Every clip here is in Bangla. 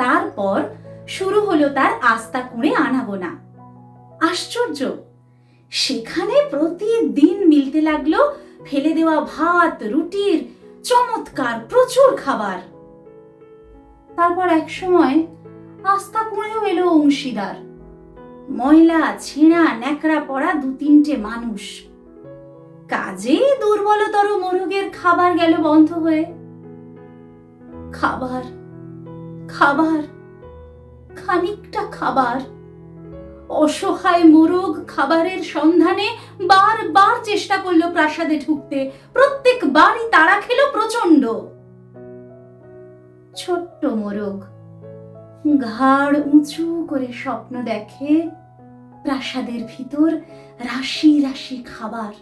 তারপর শুরু হলো তার আস্তা কুঁড়ে আনাগোনা। আশ্চর্য! সেখানে প্রতিদিন মিলতে লাগল ফেলে দেওয়া ভাত, রুটির চমৎকার প্রচুর খাবার। তারপর এক সময় আস্তা কুঁড়েও এলো অংশীদার। ময়লা, ছেঁড়া, ন্যাকড়া পড়া দু তিনটে মানুষ। কাজে দুর্বলতর মোরগের খাবার গেল বন্ধ হয়ে। খাবার খাবার, খানিকটা খাবার। অসহায় মোরগ খাবারের সন্ধানে বারবার চেষ্টা করল প্রাসাদে ঢুকতে। প্রত্যেকবারই তাড়া খেলো প্রচণ্ড ছোট্ট মোরগ ঘাড় উঁচু করে স্বপ্ন দেখে প্রাসাদের ভিতর রাশি রাশি খাবার।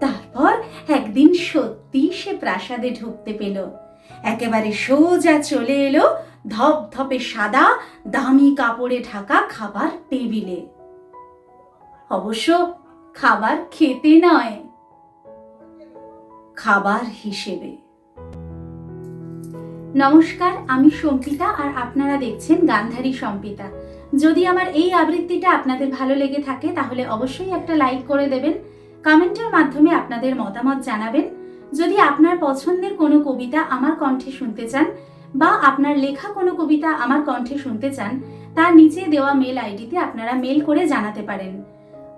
তারপর একদিন সত্যি সে প্রাসাদে ঢুকতে পেল। একেবারে সোজা চলে এলো ধপধপে সাদা দামি কাপড়ে ঢাকা খাবার টেবিলে। অবশ্য খাবার খেতে নয়, খাবার হিসেবে। নমস্কার, আমি সম্পিতা আর আপনারা দেখছেন গান্ধারী সম্পিতা। যদি আমার এই আবৃত্তিটা আপনাদের ভালো লেগে থাকে, তাহলে অবশ্যই একটা লাইক করে দেবেন, কমেন্টের মাধ্যমে আপনাদের মতামত জানাবেন যদি আপনার পছন্দের কোনো কবিতা আমার কণ্ঠে শুনতে চান বা আপনার লেখা কোনো কবিতা আমার কণ্ঠে শুনতে চান তা নিচে দেওয়া মেল আইডিতে আপনারা মেল করে জানাতে পারেন।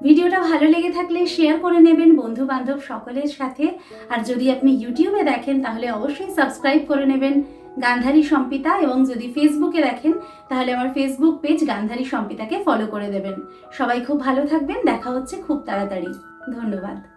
ভিডিওটা ভালো লেগে থাকলে শেয়ার করে নেবেন বন্ধু বান্ধব সকলের সাথে। আর যদি আপনি ইউটিউবে দেখেন, তাহলে অবশ্যই সাবস্ক্রাইব করে নেবেন গান্ধারী সম্পিতা এবং যদি ফেসবুকে দেখেন, তাহলে আমার ফেসবুক পেজ গান্ধারী সম্পিতাকে ফলো করে দেবেন। সবাই খুব ভালো থাকবেন, দেখা হচ্ছে খুব তাড়াতাড়ি। ধন্যবাদ।